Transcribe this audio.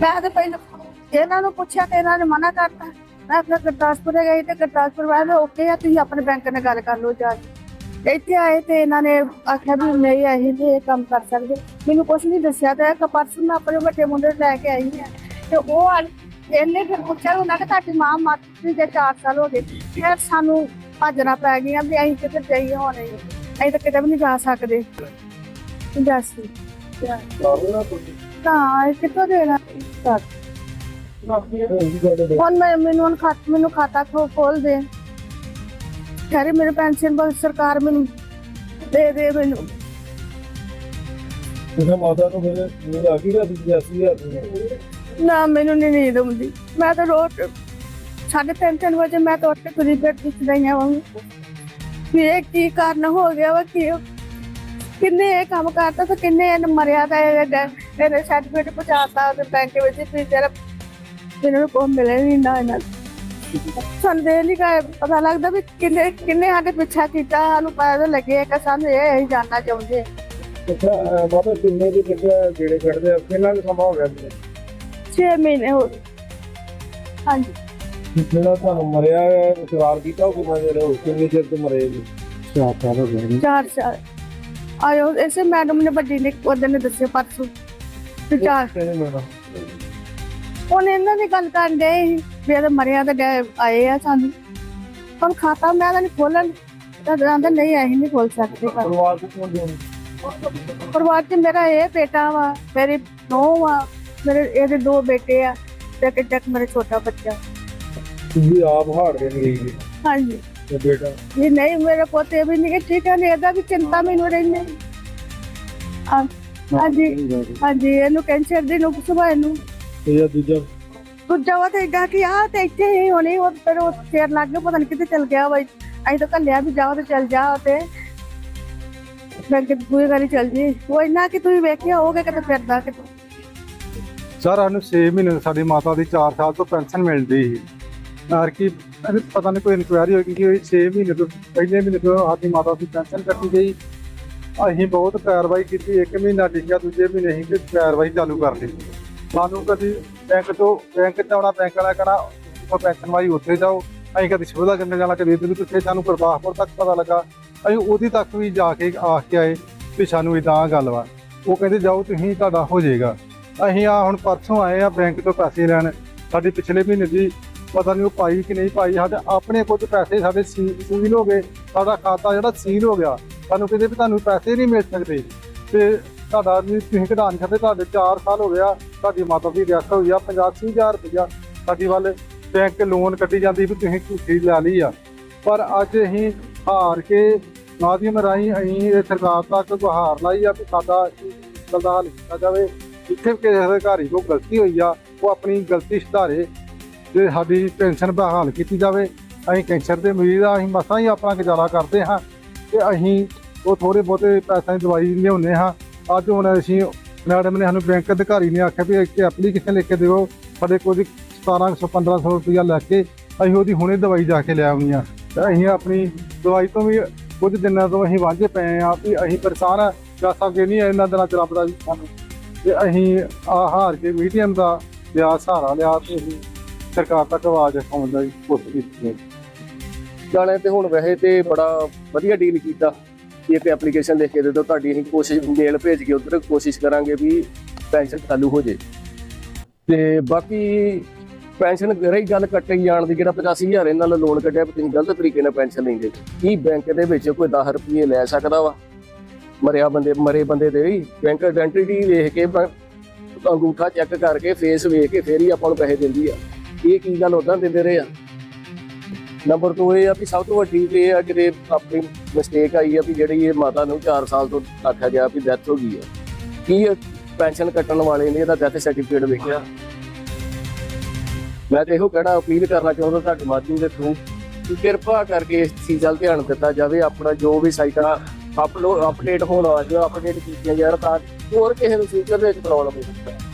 ਮੈਂ ਤਾਂ ਪਹਿਲਾਂ ਇਹਨਾਂ ਨੂੰ ਪੁੱਛਿਆ ਤੇ ਇਹਨਾਂ ਨੇ ਮਨਾ ਕਰਤਾ। ਮੈਂ ਫਿਰ ਗੁਰਦਾਸਪੁਰ ਗਈ ਤੇ ਗੁਰਦਾਸਪੁਰ ਵਾਲੇ ਓਕੇ ਆ, ਤੁਸੀਂ ਆਪਣੇ ਬੈਂਕ ਨਾਲ ਗੱਲ ਕਰ ਲਓ ਜਾ ਕੇ। ਇੱਥੇ ਆਏ ਤੇ ਇਹਨਾਂ ਨੇ ਆਖਿਆ ਵੀ ਨਹੀਂ ਅਸੀਂ ਨਹੀਂ ਇਹ ਕੰਮ ਕਰ ਸਕਦੇ। ਮੈਨੂੰ ਕੁਝ ਨਹੀਂ ਦੱਸਿਆ ਤੇ ਇੱਕ ਪਰਸਨ ਮੈਂ ਆਪਣੇ ਵੱਡੇ ਮੁੰਡੇ ਨੂੰ ਲੈ ਕੇ ਆਈ ਆ। ਤੇ ਉਹ ਇਹਨੇ ਫਿਰ ਪੁੱਛਿਆ ਉਹਨਾਂ ਕਿ ਤੁਹਾਡੀ ਮਾਂ ਮਰ ਦੇ 4 ਸਾਲ ਹੋ ਗਏ। ਫਿਰ ਸਾਨੂੰ ਭੱਜਣਾ ਪੈ ਗਿਆ ਵੀ ਅਸੀਂ ਕਿੱਥੇ ਜਾਈਏ, ਹੁਣ ਅਸੀਂ ਅਸੀਂ ਤਾਂ ਕਿਤੇ ਵੀ ਨਹੀਂ ਜਾ ਸਕਦੇ। ਦੱਸ। ਤਾਂ ਇਹ ਕਿੱਥੋਂ ਦੇਣਾ ਦੱਸ। ਹੁਣ ਮੈਂ ਮੈਨੂੰ ਹੁਣ ਖਾਤ ਮੈਨੂੰ ਖਾਤਾ ਖੋ ਖੋਲ ਦੇ। ਕਰੇ ਮੇਰੇ ਪੈਨਸ਼ਨ ਬਸ ਸਰਕਾਰ ਮੈਨੂੰ ਦੇ ਦੇ ਮੈਨੂੰ। ਤੁਸੀਂ ਮਾਤਾ ਨੂੰ ਫਿਰ ਨੀਂਦ ਆ ਗਈ ਰਾਤੀ 80000 ਨਾ ਮੈਨੂੰ ਨਹੀਂ ਨੀਂਦ ਆਉਂਦੀ। ਮੈਂ ਤਾਂ ਰੋਜ਼ ਸਾਢੇ ਤਿੰਨ ਤਿੰਨ ਵਜੇ ਮੈਂ ਤਾਂ ਉੱਠ ਕੇ ਤੁਰੀ ਫਿਰਦੀ ਸਦਾਈਆਂ ਵਾਂਗ। ਵੀ ਇਹ ਕੀ ਕਾਰਨ ਹੋ ਗਿਆ ਵਾ ਕੀ ਕਿੰਨੇ ਇਹ ਕੰਮ ਕਰਤਾ ਤੇ ਕਿੰਨੇ ਇਹਨੇ ਮਰਿਆ ਤਾਂ ਇਹ ਇਹਨੇ ਸਰਟੀਫਿਕੇਟ ਪਹੁੰਚਾਤਾ ਤੇ ਬੈਂਕ ਵਿੱਚ ਵੀ ਤੇਰਾ ਮੈਨੂੰ ਕੋਈ ਮਿਲੇ ਨਹੀਂ ਨਾ ਇਹਨਾਂ ਸੰਦੇ ਨਹੀਂ ਕਾ ਪਤਾ ਲੱਗਦਾ ਵੀ ਕਿੰਨੇ ਕਿੰਨੇ ਸਾਡੇ ਪਿੱਛਾ ਕੀਤਾ ਸਾਨੂੰ ਪਤਾ ਤਾਂ ਲੱਗੇ ਕਿ ਸਾਨੂੰ ਇਹ ਜਾਣਨਾ ਚਾਹੁੰਦੇ ਕਿੰਨੇ ਦੀ ਕਿੱਥੇ ਜਿਹੜੇ ਕੱਢਦੇ ਆ? ਕਿੰਨਾ ਕੁ ਸਮਾਂ ਹੋ ਗਿਆ ਜੀ 6 ਮਹੀਨੇ ਹੋ ਗਏ। ਹਾਂਜੀ। ਜਿਹੜਾ ਤੁਹਾਨੂੰ ਮਰਿਆ ਹੈ ਇਕਰਾਰ ਕੀਤਾ ਉਹ ਕਿੰਨਾ ਚਿਰ ਹੋ ਕਿੰਨੇ ਚਿਰ ਤੋਂ ਮਰੇ ਜੀ? ਚਾਰ ਸਾਲ ਹੋ ਗਏ। ਚਾਰ ਸਾਲ। ਆਇਓ ਐਸੇ ਮੈਡਮ ਨੇ ਵੱਡੀ ਨੇ ਉਹਦੇ ਨੇ ਦੱਸਿਆ ਪਰਸੋਂ। ਤੇ ਚਾਰ। ਉਹਨੇ ਇਹਨਾਂ ਦੀ ਗੱਲ ਕਰਨ ਦੇ ਵੀ ਇਹਦੇ ਮਰਿਆ ਤੇ ਆਏ ਆ ਸਾਨੂੰ। ਹੁਣ ਖਾਤਾ ਮੈਂ ਤਾਂ ਨਹੀਂ ਖੋਲਣ ਤਾਂ ਕਹਿੰਦਾ ਨਹੀਂ ਅਸੀਂ ਨਹੀਂ ਖੋਲ ਸਕਦੇ ਪਰ ਪਰਿਵਾਰ ਦੇ ਕੋਲ ਜੀ ਪਰਿਵਾਰ 'ਚ ਮੇਰਾ ਇਹ ਬੇਟਾ ਵਾ ਮੇਰੀ ਨੂੰਹ ਆ ਮੇਰੇ ਇਹਦੇ ਦੋ ਬੇਟੇ ਆ ਤੇ ਇੱਕ ਇੱਕ ਮੇਰਾ ਛੋਟਾ ਬੱਚਾ। ਤੁਸੀਂ ਆਪ ਹਾਰ ਗਏ ਨਹੀਂ ਜੀ ਹਾਂਜੀ। ਨਹੀਂ ਮੇਰੇ ਪੋਤੇ ਵੀ ਨਹੀਂ ਠੀਕ ਹੈ ਨਹੀਂ ਇਹਦਾ ਵੀ ਚਿੰਤਾ ਮੈਨੂੰ ਰਹਿੰਦੀ। ਹਾਂ ਹਾਂਜੀ ਹਾਂਜੀ ਇਹਨੂੰ ਕੈਂਸਰ ਦੀ ਨੂੰ ਸੁਭਾ ਇਹਨੂੰ ਤੇ ਦੂਜਾ? ਦੂਜਾ ਵਾ ਤੇ ਏਡਾ ਕਿ ਆ ਤੇ ਇੱਥੇ ਹੀ ਹੋਣੀ ਉਹ ਫਿਰ ਉਹ ਚੇਰ ਲੱਗ ਗਿਆ ਪਤਾ ਨਹੀਂ ਕਿੱਥੇ ਚਲ ਗਿਆ ਵਾ। ਅਸੀਂ ਤਾਂ ਕੱਲਿਆ ਵੀ ਜਾਓ ਤੇ ਚਲ ਜਾ ਤੇ। ਮੈਂ ਕਿ ਪੂਰੀ ਗਾੜੀ ਚਲ ਜੀ। ਉਹ ਇੰਨਾ ਕਿ ਤੁਸੀਂ ਵੇਖਿਆ ਹੋਗੇ ਕਿਤੇ ਫਿਰਦਾ ਕਿਤੇ। ਸਰ ਸਾਨੂੰ 6 ਮਹੀਨੇ ਸਾਡੀ ਮਾਤਾ ਦੀ 4 ਸਾਲ ਤੋਂ ਪੈਨਸ਼ਨ ਮਿਲਦੀ ਸੀ। ਯਾਰ ਕਿ ਇਹਨੂੰ ਪਤਾ ਨਹੀਂ ਕੋਈ ਇਨਕੁਆਇਰੀ ਹੋਈ ਕਿ 6 ਮਹੀਨੇ ਤੋਂ, ਪਹਿਲੇ ਮਹੀਨੇ ਤੋਂ ਸਾਡੀ ਮਾਤਾ ਦੀ ਪੈਨਸ਼ਨ ਕੱਟੀ ਗਈ। ਅਸੀਂ ਬਹੁਤ ਕਾਰਵਾਈ ਕੀਤੀ, ਇੱਕ ਮਹੀਨਾ ਟਿਕਿਆ ਦੂਜੇ ਮਹੀਨੇ ਅਸੀਂ ਤੇ ਕਾਰਵਾਈ ਚਾਲੂ ਕਰ ਦਿੱਤੀ ਸਾਨੂੰ ਕਦੀ ਬੈਂਕ ਤੋਂ ਬੈਂਕ ਚ ਆਉਣਾ ਬੈਂਕ ਵਾਲਾ ਕਹਣਾ ਉਹ ਪੈਨਸ਼ਨ ਵਾਲੀ ਉੱਥੇ ਜਾਓ। ਅਸੀਂ ਕਦੀ ਸੁਵਿਧਾ ਕਰਨ ਜਾਣਾ, ਕਦੀ ਇੱਧਰ ਕਿੱਥੇ, ਸਾਨੂੰ ਗੁਰਦਾਸਪੁਰ ਤੱਕ ਪਤਾ ਲੱਗਾ। ਅਸੀਂ ਉਹਦੀ ਤੱਕ ਵੀ ਜਾ ਕੇ ਆਖ ਕੇ ਆਏ ਵੀ ਸਾਨੂੰ ਇਦਾਂ ਗੱਲ ਵਾ। ਉਹ ਕਹਿੰਦੇ, ਜਾਓ ਤੁਸੀਂ, ਤੁਹਾਡਾ ਹੋ ਜਾਏਗਾ। ਅਸੀਂ ਆ ਹੁਣ ਪਰਸੋਂ ਆਏ ਆ ਬੈਂਕ ਤੋਂ ਪੈਸੇ ਲੈਣ। ਸਾਡੀ ਪਿਛਲੇ ਮਹੀਨੇ ਦੀ ਪਤਾ ਨਹੀਂ ਉਹ ਪਾਈ ਕਿ ਨਹੀਂ ਪਾਈ, ਸਾਡੇ ਆਪਣੇ ਕੁਝ ਪੈਸੇ ਸਾਡੇ ਸੀ- ਸੀਲ ਹੋ ਗਏ, ਸਾਡਾ ਖਾਤਾ ਜਿਹੜਾ ਸੀਲ ਹੋ ਗਿਆ, ਸਾਨੂੰ ਕਹਿੰਦੇ ਵੀ ਤੁਹਾਨੂੰ ਪੈਸੇ ਨਹੀਂ ਮਿਲ ਸਕਦੇ। ਤੇ ਤੁਹਾਡਾ ਵੀ ਤੁਸੀਂ ਕਢਾ ਨਹੀਂ ਤੁਹਾਡੇ 4 ਸਾਲ ਹੋ ਗਿਆ, ਤੁਹਾਡੀ ਮਾਤਾ ਦੀ ਡੈਥ ਹੋਈ ਆ 85000 ਰੁਪਇਆ ਸਾਡੀ ਵੱਲ ਬੈਂਕ ਲੋਨ ਕੱਢੀ ਜਾਂਦੀ ਵੀ ਤੁਸੀਂ ਝੂਠੀ ਲੈ ਲਈ ਆ। ਪਰ ਅੱਜ ਅਸੀਂ ਹਾਰ ਕੇ ਮਾਧਿਅਮ ਰਾਹੀਂ ਅਸੀਂ ਇਹ ਸਰਕਾਰ ਤੱਕ ਗੁਹਾਰ ਲਾਈ ਆ ਕਿ ਸਾਡਾ ਇਸ ਦਾ ਹੱਲ ਕੀਤਾ ਜਾਵੇ। ਜਿੱਥੇ ਕਿਸੇ ਅਧਿਕਾਰੀ ਕੋਲ ਗਲਤੀ ਹੋਈ ਆ, ਉਹ ਆਪਣੀ ਗਲਤੀ ਸੁਧਾਰੇ। ਤੇ ਸਾਡੀ ਪੈਨਸ਼ਨ ਬਹਾਲ ਕੀਤੀ ਜਾਵੇ, ਅਸੀਂ ਕੈਂਸਰ ਦੇ ਮਰੀਜ਼ ਆ, ਅਸੀਂ ਮਸਾਂ ਹੀ ਆਪਣਾ ਗੁਜ਼ਾਰਾ ਕਰਦੇ ਹਾਂ ਤੇ ਅਸੀਂ ਉਹ ਥੋੜੇ ਬਹੁਤੇ ਪੈਸਿਆਂ ਦੀ ਦਵਾਈ ਲਿਆਉਂਦੇ ਹਾਂ। ਅੱਜ ਹੁਣ ਅਸੀਂ ਮੈਡਮ ਨੇ ਸਾਨੂੰ ਬੈਂਕ ਅਧਿਕਾਰੀ ਨੇ ਆਖਿਆ ਵੀ ਇੱਕ ਐਪਲੀਕੇਸ਼ਨ ਲਿਖ ਕੇ ਦਿਓ, ਸਾਡੇ ਕੋਲ 1700 1500 ਰੁਪਇਆ ਲੈ ਕੇ ਅਸੀਂ ਉਹਦੀ ਹੁਣੇ ਦਵਾਈ ਜਾ ਕੇ ਲੈ ਆਉਣੀ ਆ ਤੇ ਅਸੀਂ ਆਪਣੀ ਦਵਾਈ ਤੋਂ ਵੀ ਕੁਝ ਦਿਨਾਂ ਤੋਂ ਅਸੀਂ ਵਾਂਝੇ ਪਏ ਆ ਵੀ ਅਸੀਂ ਪਰੇਸ਼ਾਨ ਆ ਜਾ ਸਕਦੇ ਨਹੀਂ ਇਹਨਾਂ ਦਿਨਾਂ ਚ ਰੱਬ ਦਾ ਵੀ ਸਾਨੂੰ। ਤੇ ਅਸੀਂ ਆ ਹਾਰ ਕੇ ਮੀਡੀਅਮ ਦਾ ਲਿਆ ਸਹਾਰਾ ਲਿਆ ਤੇ ਅਸੀਂ ਸਰਕਾਰ ਤੱਕ ਆਵਾਜ਼ ਉਠਾਉਣ ਦੀ ਕੋਸ਼ਿਸ਼ ਕੀਤੀ ਹੈ। ਜਾਣੇ ਤੇ ਹੁਣ ਵੈਸੇ ਤੇ ਬੜਾ ਵਧੀਆ ਡੀਲ ਕੀਤਾ। ਕਿ ਇੱਕ ਐਪਲੀਕੇਸ਼ਨ ਲਿਖ ਕੇ ਦੇ ਦਿਓ, ਤੁਹਾਡੀ ਅਸੀਂ ਕੋਸ਼ਿਸ਼ ਮੇਲ ਭੇਜ ਕੇ ਉਧਰ ਕੋਸ਼ਿਸ਼ ਕਰਾਂਗੇ ਵੀ ਪੈਨਸ਼ਨ ਚਾਲੂ ਹੋ ਜੇ। ਤੇ ਬਾਕੀ ਪੈਨਸ਼ਨ ਰਹੀ ਗੱਲ ਕੱਟੇ ਜਾਣ ਦੀ, ਜਿਹੜਾ 85000 ਇਹਨਾਂ ਨਾਲ ਲੋਨ ਕੱਢਿਆ ਤੁਸੀਂ ਗਲਤ ਤਰੀਕੇ ਨਾਲ ਪੈਨਸ਼ਨ ਲੈਂਦੇ ਕੀ ਬੈਂਕ ਦੇ ਵਿੱਚ ਕੋਈ 10 ਰੁਪਏ ਲੈ ਸਕਦਾ ਵਾ? ਮਰਿਆ ਬੰਦੇ, ਮਰੇ ਬੰਦੇ ਦੇ ਵੀ ਬੈਂਕ ਆਇਡੈਂਟੀਟੀ ਵੇਖ ਕੇ ਅੰਗੂਠਾ ਚੈੱਕ ਕਰਕੇ ਫੇਸ ਵੇਖ ਕੇ ਫੇਰ ਹੀ ਆਪਾਂ ਨੂੰ ਪੈਸੇ ਦਿੰਦੀ ਆ। ਇਹ ਕੀ ਗੱਲ ਉਦਾਂ ਦਿੰਦੇ ਰਹੇ ਆ? ਨੰਬਰ 2 ਇਹ ਆ ਵੀ ਸਭ ਤੋਂ ਵੱਡੀ ਇਹ ਆ ਕਿ ਆਪਣੀ ਮਿਸਟੇਕ ਆਈ ਆ ਵੀ ਜਿਹੜੀ ਇਹ ਮਾਤਾ ਨੂੰ 4 ਸਾਲ ਤੋਂ ਆਖਿਆ ਗਿਆ ਵੀ ਡੈਥ ਹੋ ਗਈ ਆ। ਕੀ ਪੈਨਸ਼ਨ ਕੱਟਣ ਵਾਲੇ ਨੇ ਇਹਦਾ ਡੈਥ ਸਰਟੀਫਿਕੇਟ ਵੇਖਿਆ? ਮੈਂ ਤੇ ਇਹੋ ਕਹਿਣਾ, ਅਪੀਲ ਕਰਨਾ ਚਾਹੁੰਦਾ ਤੁਹਾਡੇ ਮਾਧਿਅਮ ਦੇ ਥਰੂ ਕਿ ਕਿਰਪਾ ਕਰਕੇ ਇਸ ਚੀਜ਼ ਵੱਲ ਧਿਆਨ ਦਿੱਤਾ ਜਾਵੇ, ਆਪਣਾ ਜੋ ਵੀ ਸਾਈਟਾਂ ਅਪਲੋਡ ਅਪਡੇਟ ਹੋਣ ਵਾਲਾ ਜੋ ਅਪਡੇਟ ਕੀਤੀਆਂ ਜਾਣ ਤਾਂ ਹੋਰ ਕਿਸੇ ਨੂੰ ਫਿਊਚਰ ਦੇ ਵਿੱਚ ਪ੍ਰੋਬਲਮ ਨਹੀਂ ਹੋਵੇ